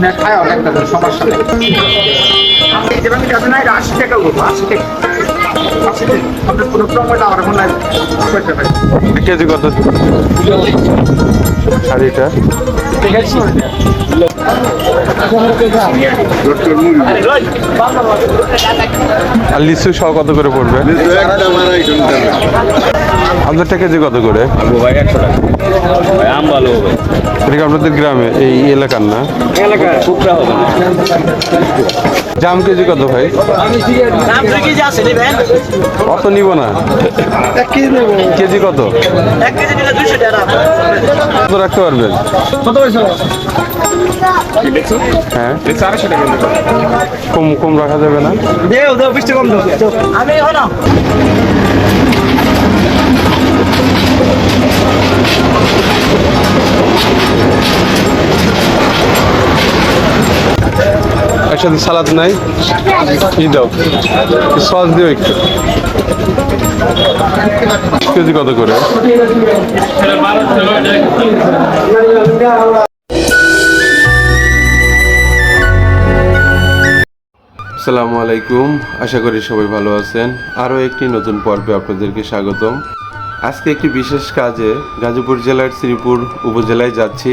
আপনি খায় অনেকটা সমস্যা নেই আপনি যে না এটা আশি টাকা বলব আশি টাকা। আপনার কেজি কত? আর এটা আর লিচু সহ কত করে পড়বে? কত করে? একশো টাকা আম ভালো হবে এটা আপনাদের গ্রামে? এই এলাকার না? এলাকার না জাম কেজি কত ভাই? অত নিব না। কেজি কত? কত রাখতে পারবেন? হ্যাঁ। কম কম রাখা যাবে না? একসাথে সালাদ নাই? ই দাও। সস দিও একটু। কেজি কত করে? আসসালামু আলাইকুম। আশা করি সবাই ভালো আছেন। আরও একটি নতুন পর্বে আপনাদেরকে স্বাগতম। আজকে একটি বিশেষ কাজে গাজীপুর জেলার শ্রীপুর উপজেলায় যাচ্ছি।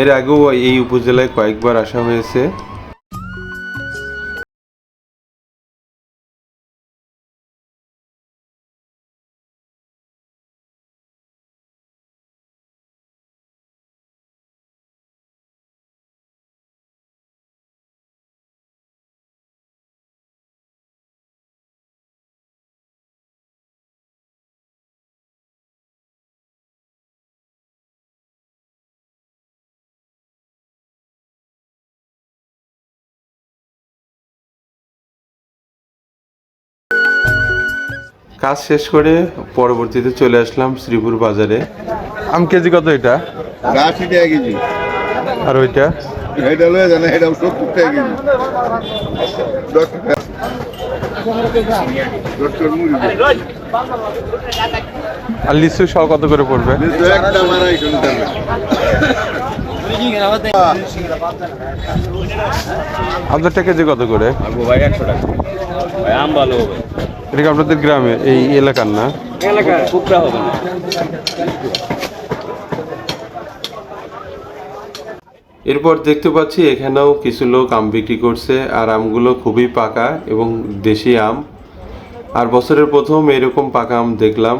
এর আগেও এই উপজেলায় কয়েকবার আসা হয়েছে। কাজ শেষ করে পরবর্তীতে চলে আসলাম শ্রীপুর বাজারে। আম কেজি কত এটা? আশি টাকা কেজি। আর ওইটা? এটা লয়ে জানা এটা সত্তর টাকা কেজি। দশ টাকা। দশ টাকার মুড়ি আর লিচু সহ কত করে পড়বে? আপনারটা কেজি কত করে? ভাই একশো টাকা। আম ভালো হবে। এটা কি আপনাদের গ্রামে? এই এলাকার না? এরপর দেখতে পাচ্ছি এখানেও কিছু লোক আম বিক্রি করছে আর আমগুলো খুবই পাকা এবং দেশি আম। আর বছরের প্রথম এরকম পাকা আম দেখলাম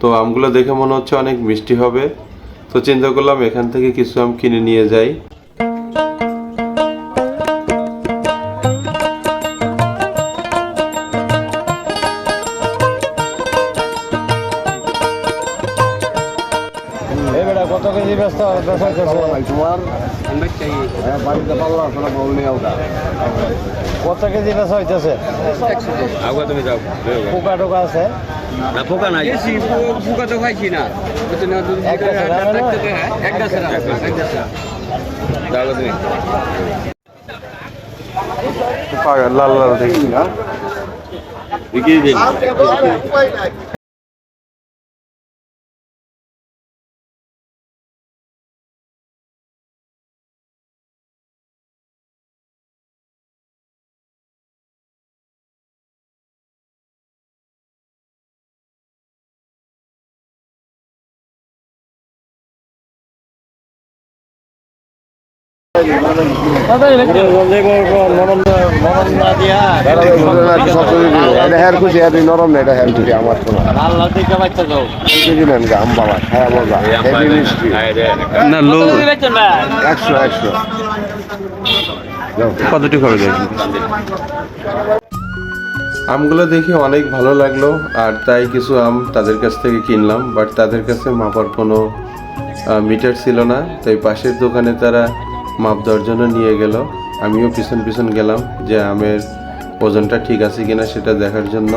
তো আমগুলো দেখে মনে হচ্ছে অনেক মিষ্টি হবে। তো চিন্তা করলাম এখান থেকে কিছু আম কিনে নিয়ে যাই। ব্যস্ত তোমার? হ্যাঁ বাড়িতে পাল্লা ওটা? কত কেজি বেচা হইতেছে? আগে তুমি যাও পোকা টোকা আছে? না পোকা নাই। পোকা তো খাইছি না। পাকা লাল লাল দেখি না। আম আমগুলো দেখে অনেক ভালো লাগল, আর তাই কিছু আম তাদের কাছ থেকে কিনলাম বাট তাদের কাছে মাপার কোনো মিটার ছিল না, তাই পাশের দোকানে তারা মাপ দেওয়ার জন্য নিয়ে গেল। আমিও পিছন পিছন গেলাম যে আমের ওজনটা ঠিক আছে কিনা সেটা দেখার জন্য।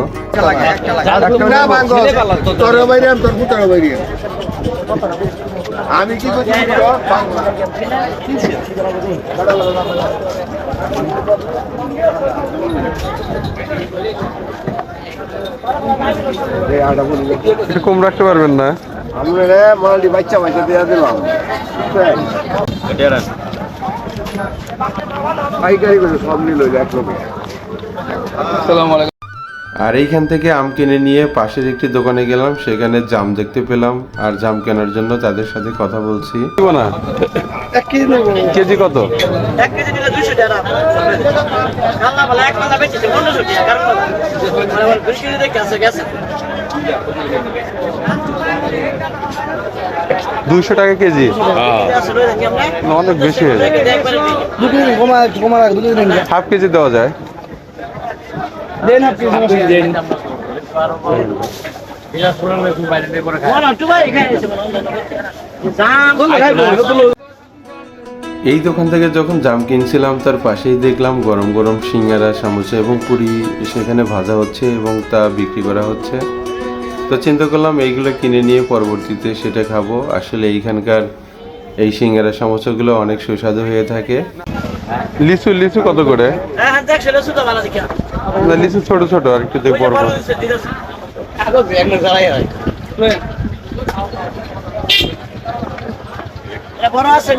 তোর বাইরে তোর পুতার বাইরে আমি কি কম রাখতে পারবেন না। আমরা বাচ্চা বাচ্চা দিয়ে দিলাম। পাইকারি করে সব নিল এক লোকে আর এইখান থেকে আম কিনে নিয়ে পাশের একটি দোকানে গেলাম সেখানে জাম দেখতে পেলাম আর জাম কেনার জন্য তাদের সাথে কথা বলছি। না কেজি কত? টাকা কাল্লা বলে এক মাথা বেচেছে পনেরোশো টাকা কারণ মানে আমার দুই কেজি দেখে আছে গেছে দুইশো টাকা কেজি আমরা অনেক বেশি হয়ে যায়। হাফ কেজি দেওয়া যায়। এই দোকান থেকে যখন জাম কিনছিলাম তার পাশেই দেখলাম গরম গরম সিঙ্গারা সামোসা এবং পুরি সেখানে ভাজা হচ্ছে এবং তা বিক্রি করা হচ্ছে তো চিন্তা করলাম এইগুলো কিনে নিয়ে পরবর্তীতে সেটা খাব। আসলে এইখানকার এই সিঙ্গারা সামোসাগুলো অনেক সুস্বাদু হয়ে থাকে। লিচু লিচু কত করে? হ্যাঁ, হ্যাঁ। না, লিচু ছোট ছোট আর একটু দেখ বড়। আগো একবার জ্বালাই হয়। এটা বড় আছে?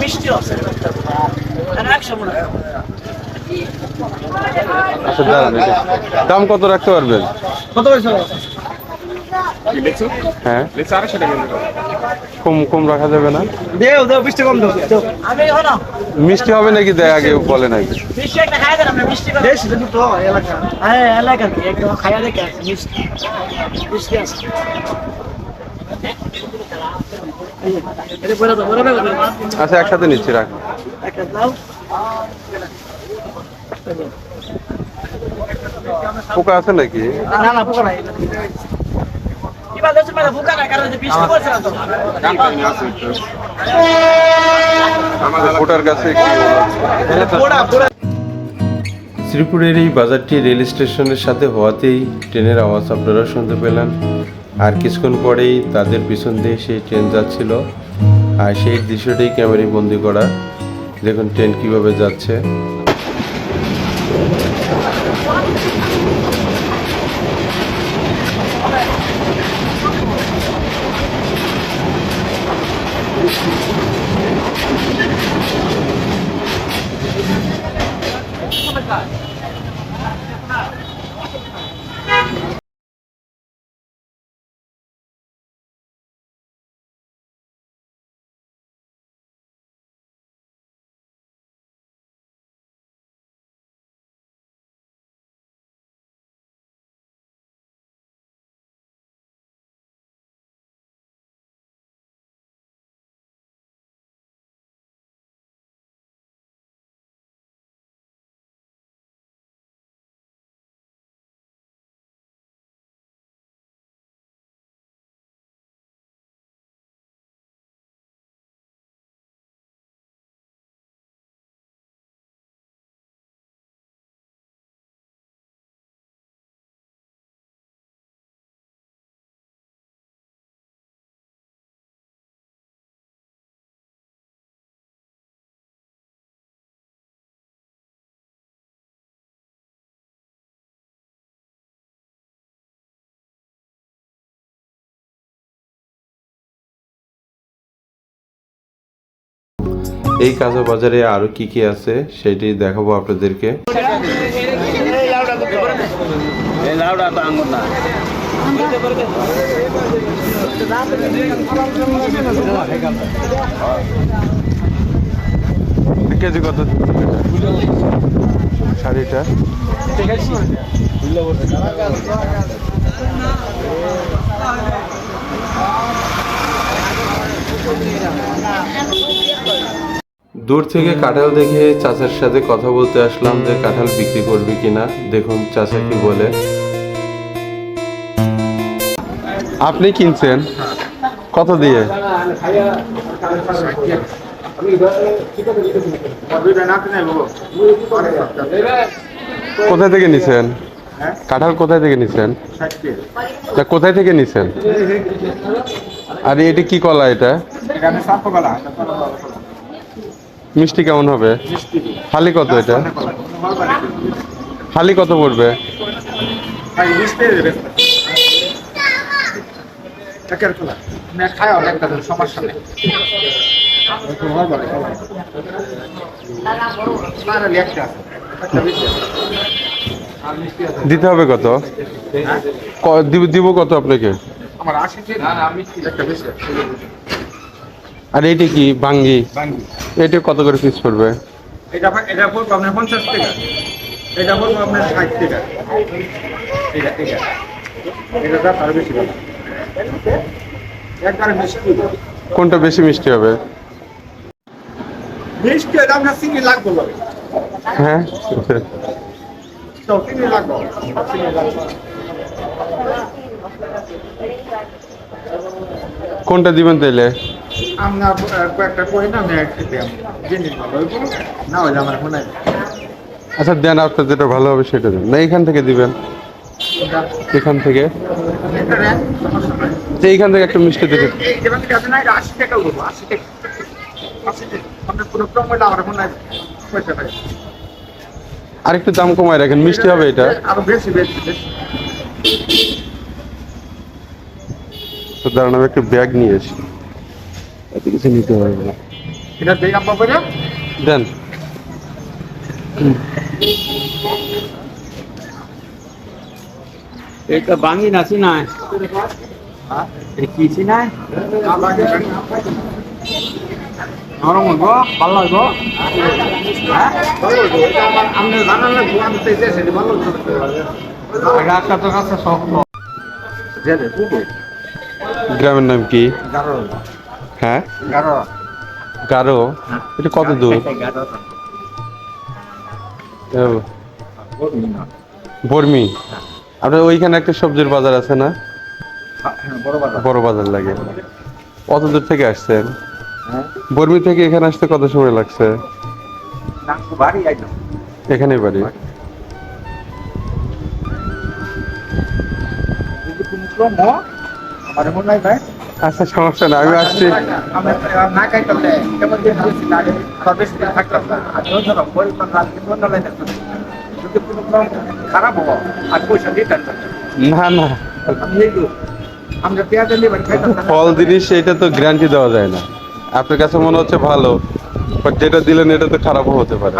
হ্যাঁ। কম কম রাখা যাবে না? আমি এখন মিষ্টি হবে নাকি দেয় আগে বলে নাকি মিষ্টি একটা খাই দেন আপনি মিষ্টি করে দেশ দুটো এলাকা। হ্যাঁ এলাকা কি? একদম খাইয়া দেখে মিষ্টি। মিষ্টি আছে। বলে দাও আচ্ছা একসাথে নিচ্ছি রাখ। পোকা আছে নাকি? না না পোকা নাই। শ্রীপুরের এই বাজারটি রেল স্টেশনের সাথে হওয়াতেই ট্রেনের আওয়াজ আপনারা শুনতে পেলেন। আর কিছুক্ষণ পরেই তাদের পিছন দিয়ে সেই ট্রেন যাচ্ছিল। আর সেই দৃশ্যটাই ক্যামেরায় বন্দি করা। দেখুন ট্রেন কীভাবে যাচ্ছে। এই কাঁচা বাজারে আরও কি কি আছে সেটি দেখাবো আপনাদেরকে। কেজি কত? শাড়িটা দূর থেকে কাঁঠাল দেখে চাচার সাথে কথা বলতে আসলাম যে কাঁঠাল বিক্রি করবে কিনা। দেখুন চাচা কি বলে। আপনি কিনছেন? কত দিয়ে? কোথায় থেকে নিছেন? কাঁঠাল কোথায় থেকে নিছেন? তা কোথায় থেকে নিছেন? আর, এটা কি কলা এটা? মিষ্টি কেমন হবে? হালি কত এটা? হালি কত পড়বে? দিতে হবে কত? দিব কত আপনাকে? আমার আশি না মিষ্টি একটা বেশি আর এইটা কি বাঙ্গি? বাঙ্গি। এটা কত করে পিস পড়বে? এটা এটা পড়ব আপনার পঞ্চাশ টাকা। এটা পড়ব আপনার ষাট টাকা। এটা এটা। এটা দাম আরও বেশি একবারে মিষ্টি কোনটা বেশি মিষ্টি হবে? মিষ্টি এটা আপনার চিনি লাগবে হ্যাঁ? লাগবে। লাগবে। কোনটা দিবেন তাইলে? আপনার কয়েকটা কই না আমি একটা জিনিস ভালো হইবো না হইলে আমার মনে হয় আচ্ছা দেন আপনার যেটা ভালো হবে সেটা দেন। না এখান থেকে দিবেন। এখান থেকে। যে এইখান থেকে একটা মিষ্টি দেখে এই যে বাকি আছে না এটা আশি টাকা টাকা। আমার আর একটু দাম কমায় রাখেন মিষ্টি হবে এটা। আরও বেশি দাঁড়ান আমি একটু ব্যাগ নিয়ে আসি। এত কিছু নিতে পারব না এটা দেই আপনার করে। দেন। এটা বাঙি নাচি নাই এটা কি চিনাই নরম হইব ভালো হইব হ্যাঁ? আপনি জানান না আমি তো এই দেশে ভালো রাস্তা তো কাছে শক্ত গ্রামের নাম কি? হ্যাঁ? গারো। এটা কত দূর? বর্মি। আপনার ওইখানে একটা সবজির বাজার আছে না? বড় বাজার। লাগে। কত দূর থেকে আসছেন? হ্যাঁ। বর্মি থেকে এখানে আসতে কত সময় লাগছে? না বাড়ি আমার মনে হয় ভাই। আচ্ছা সমস্যা না আমি আসছি। খারাপ হব আর পয়সা না না। ফল, জিনিস এটা তো গ্যারান্টি দেওয়া যায় না। আপনার কাছে মনে হচ্ছে ভালো বাট যেটা দিলেন, এটা তো খারাপও হতে পারে।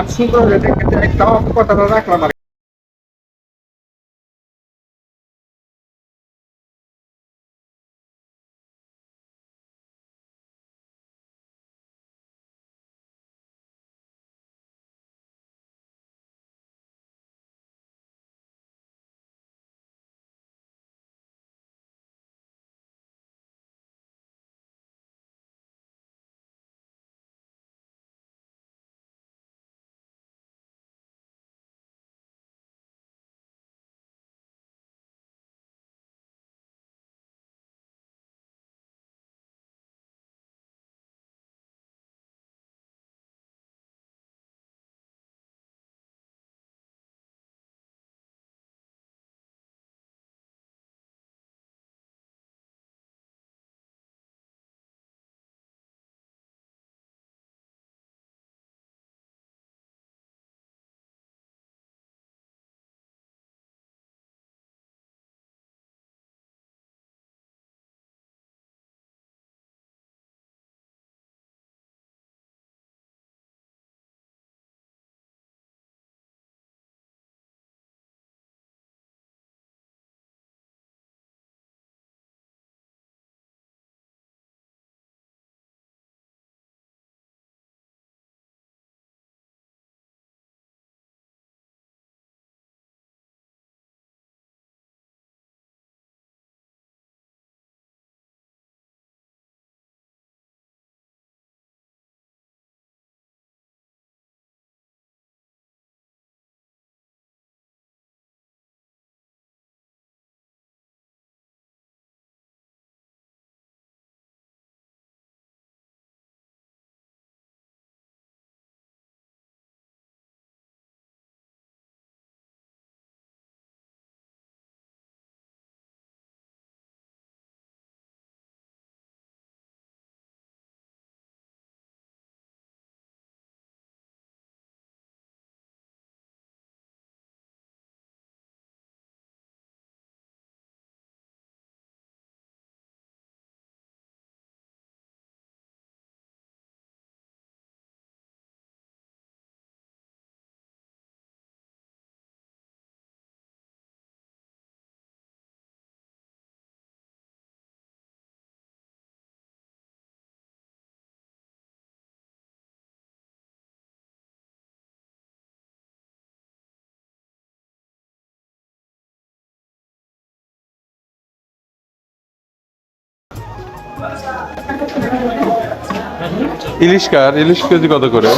ইলিশ কার? ইলিশ কেজি কত করে?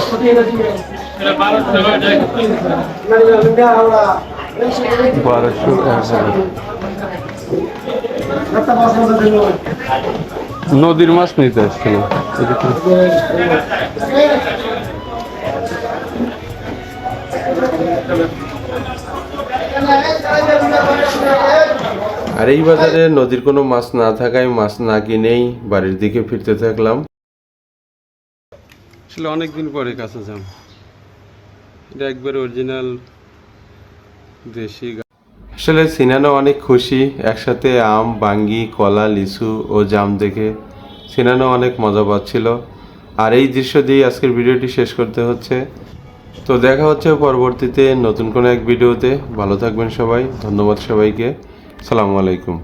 এক হাজার নদীর মাছ নিতে আসছিল। আর এই বাজারে নদীর কোনো মাছ না থাকায় মাছ না কিনেই বাড়ির দিকে ফিরতে থাকলাম। আসলে অনেকদিন পরে কাছে যাম এটা একবার অরিজিনাল দেশি আসলে সিনানো অনেক খুশি। একসাথে আম বাঙ্গি কলা লিচু ও জাম দেখে সিনানো অনেক মজা পাচ্ছিল। আর এই দৃশ্য দিয়ে আজকের ভিডিওটি শেষ করতে হচ্ছে। তো দেখা হচ্ছে পরবর্তীতে নতুন কোনো এক ভিডিওতে। ভালো থাকবেন সবাই। ধন্যবাদ সবাইকে। সালামু আলাইকুম।